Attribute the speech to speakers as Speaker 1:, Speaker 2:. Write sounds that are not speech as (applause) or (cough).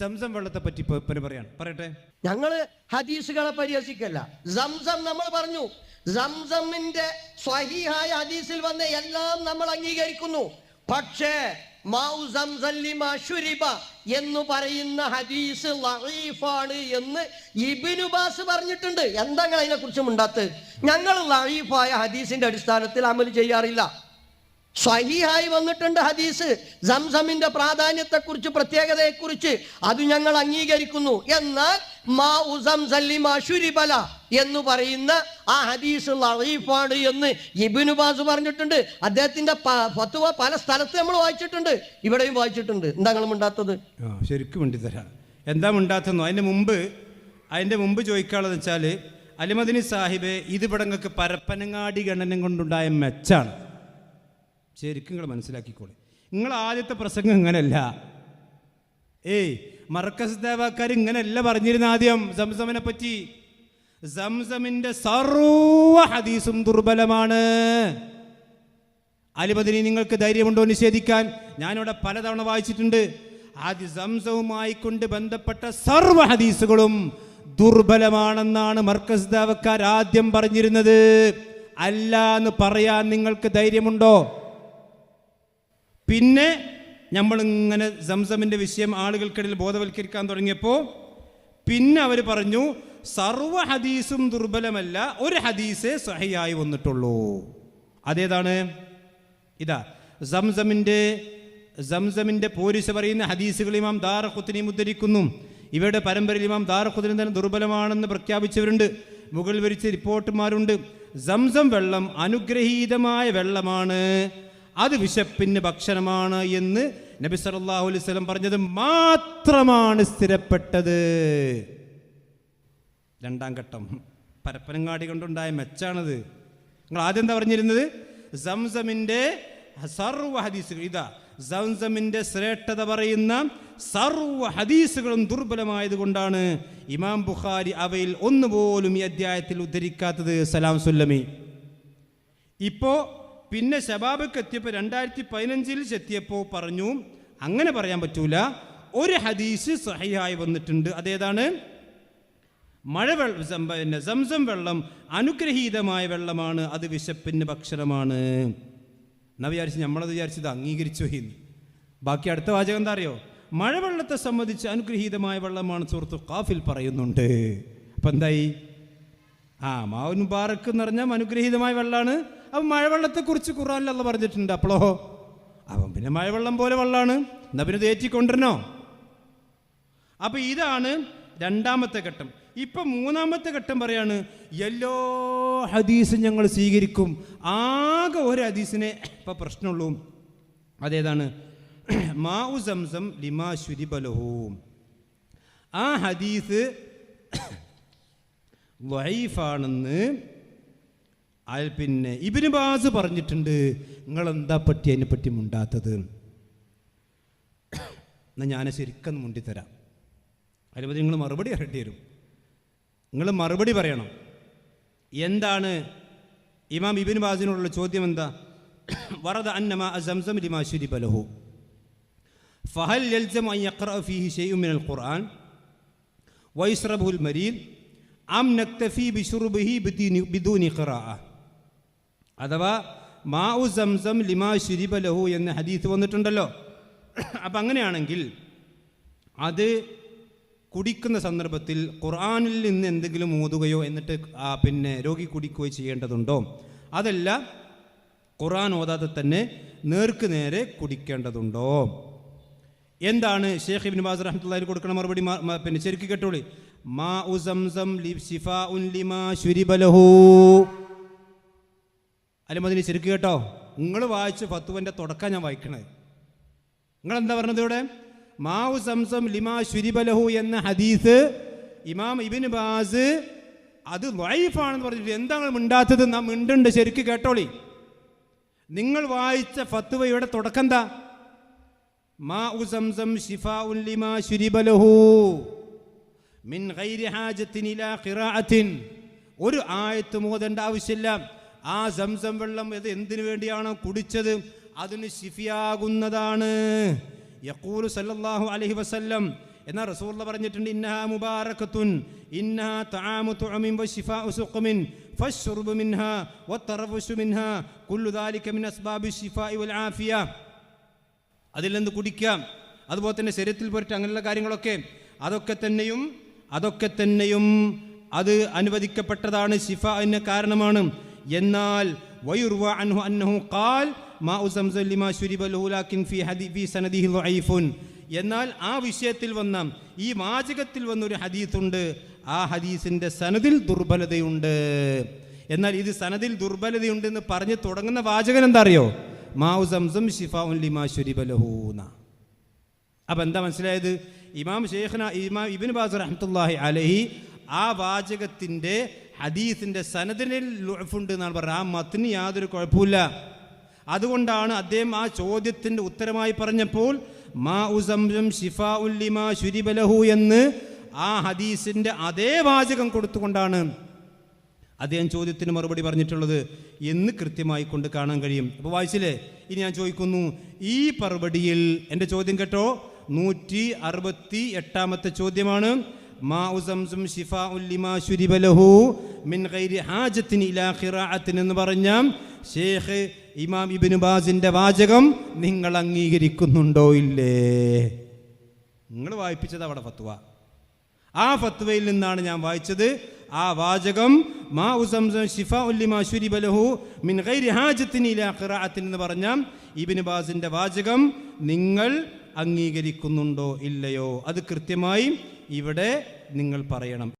Speaker 1: Zamzam വെള്ളത്തെ പറ്റി പറയാണ് പറയട്ടെ.
Speaker 2: ഞങ്ങൾ ഹദീസുകളെ പരിഹസിക്കല്ല. സംസം നമ്മൾ പറഞ്ഞു. സംസമിന്റെ സ്വഹീഹായ ഹദീസിൽ വന്ന എല്ലാം നമ്മൾ അംഗീകരിക്കുന്നു. പക്ഷേ എന്ന് പറയുന്ന ഹദീസ് ലഹീഫാണ് എന്ന് ഇബിനുബാസ് പറഞ്ഞിട്ടുണ്ട്. എന്താ അതിനെ കുറിച്ച് മുണ്ടാത്ത് ഞങ്ങൾ ലഹീഫായ ഹദീസിന്റെ അടിസ്ഥാനത്തിൽ അമൽ ചെയ്യാറില്ല. സ്വഹീഹായി വന്നിട്ടുണ്ട് ഹദീസ്. സംസമിന്റെ പ്രാധാന്യത്തെക്കുറിച്ച് പ്രത്യേകതയെക്കുറിച്ച് അത് ഞങ്ങൾ അംഗീകരിക്കുന്നു. എന്നാൽ മാ ഉസം സല്ലിമാ ശുരിബല എന്ന് പറയുന്ന ആ ഹദീസ് ലറീഫാണ് എന്ന് ഇബ്നു ബാസ് പറഞ്ഞിട്ടുണ്ട്. അദ്ദേഹത്തിന്റെ പത്തുവ പല സ്ഥലത്ത് നമ്മൾ വായിച്ചിട്ടുണ്ട്. ഇവിടെയും വായിച്ചിട്ടുണ്ട്. എന്താ നിങ്ങൾ മിണ്ടാത്തത്?
Speaker 1: ശരിക്കും വേണ്ടി തരാം എന്താ ഉണ്ടാത്തുന്നു അതിന്റെ മുമ്പ് അതിന്റെ മുമ്പ് ചോദിക്കാനുള്ളത് വെച്ചാൽ അലിമദിനി സാഹിബ് ഇത് ഇവിടങ്ങൾക്ക് പരപ്പനങ്ങാടി ഗണനം കൊണ്ടുണ്ടായ മെച്ചാണ്. ശരിക്കും നിങ്ങൾ മനസ്സിലാക്കിക്കോളെ. നിങ്ങൾ ആദ്യത്തെ പ്രസംഗം ഇങ്ങനെയല്ല. ഏയ് മർക്കസ് ദേവാക്കാർ ഇങ്ങനെയല്ല പറഞ്ഞിരുന്ന ആദ്യം സംസമിനെ പറ്റി. സംസമിന്റെ സർവ ഹദീസും ദുർബലമാണ്. അലിപതിനി നിങ്ങൾക്ക് ധൈര്യമുണ്ടോ നിഷേധിക്കാൻ? ഞാനിവിടെ പലതവണ വായിച്ചിട്ടുണ്ട്. ആദ്യ സംസവുമായി കൊണ്ട് ബന്ധപ്പെട്ട സർവ ഹദീസുകളും ദുർബലമാണെന്നാണ് മർക്കസ് ദേവക്കാർ ആദ്യം പറഞ്ഞിരുന്നത്. അല്ല എന്ന് പറയാൻ നിങ്ങൾക്ക് ധൈര്യമുണ്ടോ? പിന്നെ നമ്മളിങ്ങനെ സംസമിന്റെ വിഷയം ആളുകൾക്കിടയിൽ ബോധവൽക്കരിക്കാൻ തുടങ്ങിയപ്പോൾ പിന്നെ അവർ പറഞ്ഞു സർവ ഹദീസും ദുർബലമല്ല ഒരു ഹദീസേ സഹിയായി വന്നിട്ടുള്ളൂ. അതേതാണ്? ഇതാ സംസമിന്റെ സംസമിന്റെ പോരിശ പറയുന്ന ഹദീസുകൾ ഇമാം ദാറഖുത്തിനെയും ഉദ്ധരിക്കുന്നു ഇവരുടെ പരമ്പരയിൽ ഇമാം ദാറഖുത്തിനെ തന്നെ ദുർബലമാണെന്ന് പ്രഖ്യാപിച്ചവരുണ്ട്. മുകളിൽ വരിച്ച റിപ്പോർട്ടുമാരുണ്ട്. സംസം വെള്ളം അനുഗ്രഹീതമായ വെള്ളമാണ്. അത് വിശപ്പിന് ഭക്ഷണമാണ് എന്ന് നബി സല്ലല്ലാഹു അലൈഹി വസല്ലം പറഞ്ഞത് മാത്രമാണ് സ്ഥിരപ്പെട്ടത്. രണ്ടാം ഘട്ടം. പരപ്പനങ്ങാടി കൊണ്ടുണ്ടായ മെച്ചാണത്. നിങ്ങൾ ആദ്യം എന്താ പറഞ്ഞിരുന്നത്? സംസമിന്റെ സർവ ഹദീസുകൾ. ഇതാ സംസമിന്റെ ശ്രേഷ്ഠത പറയുന്ന സർവ ഹദീസുകളും ദുർബലമായത് കൊണ്ടാണ് ഇമാം ബുഖാരി അവയിൽ ഒന്നുപോലും ഈ അധ്യായത്തിൽ ഉദ്ധരിക്കാത്തത്. സലാം സുല്ലമി. ഇപ്പോൾ പിന്നെ ശബാബക്ക് എത്തിയപ്പോൾ രണ്ടായിരത്തി പതിനഞ്ചിൽ എത്തിയപ്പോൾ പറഞ്ഞു അങ്ങനെ പറയാൻ പറ്റൂല. ഒരു ഹദീസ് സഹിയായി വന്നിട്ടുണ്ട്. അതേതാണ്? മഴ വെള്ളം പിന്നെ സംസം വെള്ളം അനുഗ്രഹീതമായ വെള്ളമാണ്. അത് വിശപ്പിന് ഭക്ഷണമാണ്. എന്നാ വിചാരിച്ച് നമ്മളത് വിചാരിച്ചത് അംഗീകരിച്ചു എന്ന്. ബാക്കി അടുത്ത വാചകം എന്താ അറിയോ? മഴവെള്ളത്തെ സംബന്ധിച്ച് അനുഗ്രഹീതമായ വെള്ളമാണ് സുഹൃത്തു കാഫിൽ പറയുന്നുണ്ട്. അപ്പം എന്തായി? ആ മാവുൻ ബാറക്ക് എന്ന് പറഞ്ഞാൽ അനുഗ്രഹീതമായ വെള്ളമാണ് അപ്പം മഴവെള്ളത്തെക്കുറിച്ച് ഖുറാനിലല്ല പറഞ്ഞിട്ടുണ്ട്. അപ്പോളോ? അവൻ പിന്നെ മഴവെള്ളം പോലെ വെള്ളമാണ് എന്നാ പിന്നെ തേറ്റിക്കൊണ്ടിരണോ അപ്പം ഇതാണ് രണ്ടാമത്തെ ഘട്ടം. ഇപ്പൊ മൂന്നാമത്തെ ഘട്ടം പറയാണ് എല്ലാ ഹദീസും ഞങ്ങൾ സ്വീകരിക്കും. ആകെ ഒരു ഹദീസിനെ ഇപ്പൊ പ്രശ്നമുള്ളൂ. അതേതാണ്? (clears throat) മാഉ സംസം ലിമാ ശുരിബലഹു ആ ഹദീസ് (clears throat) വൈഫാണെന്ന് അയാൾ പിന്നെ ഇബിന് ബാസ് പറഞ്ഞിട്ടുണ്ട് നിങ്ങൾ എന്താ പറ്റി? അതിനെ പറ്റി മുണ്ടാത്തത്. എന്നാൽ ഞാൻ ശരിക്കും മുണ്ടിത്തരാം. അതിന് നിങ്ങൾ മറുപടി അറിയേണ്ടി വരും. നിങ്ങൾ മറുപടി പറയണം. എന്താണ്? ഇമാം ഇബിൻ ബാസിനോടുള്ള ചോദ്യം എന്താ? വറദ അന്നമ ബലഹു ലിമാ ശുരിബ ഫഹൽ ഫീഹി മിനൽ ഖുർആൻ. വയസ്റബുൽ മരീൽ അം നക്തഫി ബിഷുർബിഹി ബിദീനി ബിദൂനി ഖിറാഅ. അഥവാ മാഉ സംസം ലിമാ ശുരിബ ലഹു എന്ന ഹദീസ് വന്നിട്ടുണ്ടല്ലോ. അപ്പം അങ്ങനെയാണെങ്കിൽ അത് കുടിക്കുന്ന സന്ദർഭത്തിൽ ഖുർആാനിൽ നിന്ന് എന്തെങ്കിലും ഓതുകയോ എന്നിട്ട് പിന്നെ രോഗി കുടിക്കുകയോ ചെയ്യേണ്ടതുണ്ടോ? അതല്ല ഖുർആൻ ഓതാതെ തന്നെ നേർക്ക് നേരെ കുടിക്കേണ്ടതുണ്ടോ? എന്താണ്? ഷേഖ് ഇബിൻ ബാസ് റഹ്മത്തുള്ളാഹി കൊടുക്കുന്ന മറുപടി മാ- മാ- പിന്നെ ശരിക്കും കേട്ടോളി. മാ ഉ സംസം ശിഫാഉൻ ലിമാ ശുരിബ ലഹു. അലിമതിന് ശരിക്കും കേട്ടോ? നിങ്ങൾ വായിച്ച് ഫത്തുവന്റെ തുടക്കം ഞാൻ വായിക്കണേ നിങ്ങൾ എന്താ പറഞ്ഞത് ഇവിടെ? മാവു സംസം ലിമാ ശുരിബലഹു എന്ന ഹദീസ് ഇമാം ഇബിൻ ബാസ് അത് വൈഫാണെന്ന് പറഞ്ഞിട്ട് എന്താണ് മിണ്ടാത്തത്? നാം മിണ്ടുണ്ട്. ശരിക്ക് കേട്ടോളി. നിങ്ങൾ വായിച്ച ഫത്തുവ ഇവിടെ തുടക്കം എന്താ മാ ഉ സംസം ഷിഫാ ലിമാ ശുരിബലഹു മിൻ ഗൈരി ഹാജത്തിൻ ഇലാ ഖിറാഅത്തിൻ. ഒരു ആയത്ത് മോതേണ്ട ആവശ്യമില്ല. ആ സംസം വെള്ളം ഇത് എന്തിനു വേണ്ടിയാണോ കുടിച്ചത്? അതിന് ശിഫിയാകുന്നതാണ്. യഖൂലു സല്ലല്ലാഹു അലൈഹി വസല്ലം. എന്നാൽ റസൂള്ള പറഞ്ഞിട്ടുണ്ട് ഇന്നഹ മുബാറക്കത്തുൻ ഇന്നഹ തആമു തുഅമിൻ വശിഫാഉ സുഖമിൻ ഫശ്റുബ് മിൻഹ വത്തറഫുശു മിൻഹ കുല്ലു ദാലിക മിൻ അസ്ബാബി ശിഫാഇ അതിൽ നിന്ന് കുടിക്കാം. അതുപോലെ തന്നെ ശരീരത്തിൽ പോയിട്ട് അങ്ങനെയുള്ള കാര്യങ്ങളൊക്കെ അതൊക്കെ തന്നെയും അതൊക്കെ തന്നെയും അത് അനുവദിക്കപ്പെട്ടതാണ് ശിഫ അതിന് കാരണമാണ്. എന്നാൽ അൻഹു അന്നഹു ഖാൽ മാ ലിമാ ലാകിൻ ഫീ ഹദി ഫീ സനദിഹി ളഈഫുൻ എന്നാൽ ആ വിഷയത്തിൽ വന്ന ഈ വാചകത്തിൽ വന്നൊരു ഹദീസുണ്ട് ആ ഹദീസിന്റെ സനദിൽ ദുർബലതയുണ്ട്. എന്നാൽ ഇത് സനദിൽ ദുർബലതയുണ്ടെന്ന് പറഞ്ഞ് തുടങ്ങുന്ന വാചകൻ എന്താ അറിയോ മാഉ സംസം ലിമാ ശുരിബ ലഹു എന്നാ അപ്പം എന്താ മനസ്സിലായത്? ഇമാം ഷെയ്ഖ്ന ഇമാം ഇബിൻ ബാസ് റഹ്മത്തുല്ലാഹി അലഹി ആ വാചകത്തിന്റെ ഹദീസിന്റെ സനദിനിൽ ലുഴഫുണ്ട് എന്നാണ് പറഞ്ഞത്. ആ മത്തിന് യാതൊരു കുഴപ്പമില്ല അതുകൊണ്ടാണ് അദ്ദേഹം ആ ചോദ്യത്തിന്റെ ഉത്തരമായി പറഞ്ഞപ്പോൾ മാ ഉസം ഷിഫാ ഉല്ലിമാ ശുരിബലഹു എന്ന് ആ ഹദീസിന്റെ അതേ വാചകം കൊടുത്തുകൊണ്ടാണ് അദ്ദേഹം ചോദ്യത്തിന് മറുപടി പറഞ്ഞിട്ടുള്ളത് എന്ന് കൃത്യമായി കൊണ്ട് കാണാൻ കഴിയും. അപ്പോൾ വായിച്ചില്ലേ? ഇനി ഞാൻ ചോദിക്കുന്നു ഈ പർവടിയിൽ എന്റെ ചോദ്യം കേട്ടോ നൂറ്റി അറുപത്തി എട്ടാമത്തെ ചോദ്യമാണ് എന്ന് പറഞ്ഞ ഷേഖ് ഇമാം ഇബ്നു ബാസിന്റെ വാചകം നിങ്ങൾ അംഗീകരിക്കുന്നുണ്ടോ ഇല്ലേ? നിങ്ങൾ വായിപ്പിച്ചത് അവിടെ ഫത്വ. ആ ഫത്വയിൽ നിന്നാണ് ഞാൻ വായിച്ചത്. ആ വാചകം മാ ഉസംസം ഷിഫ ഉല്ലിമാ ശുരിബലഹു മിൻ ഗൈരി ഹാജത്തിന് ഇലാ ഖിറാഅത്തിന് എന്ന് പറഞ്ഞ ഇബ്നു ബാസിന്റെ വാചകം നിങ്ങൾ അംഗീകരിക്കുന്നുണ്ടോ ഇല്ലയോ? അത് കൃത്യമായി ഇവിടെ നിങ്ങൾ പറയണം.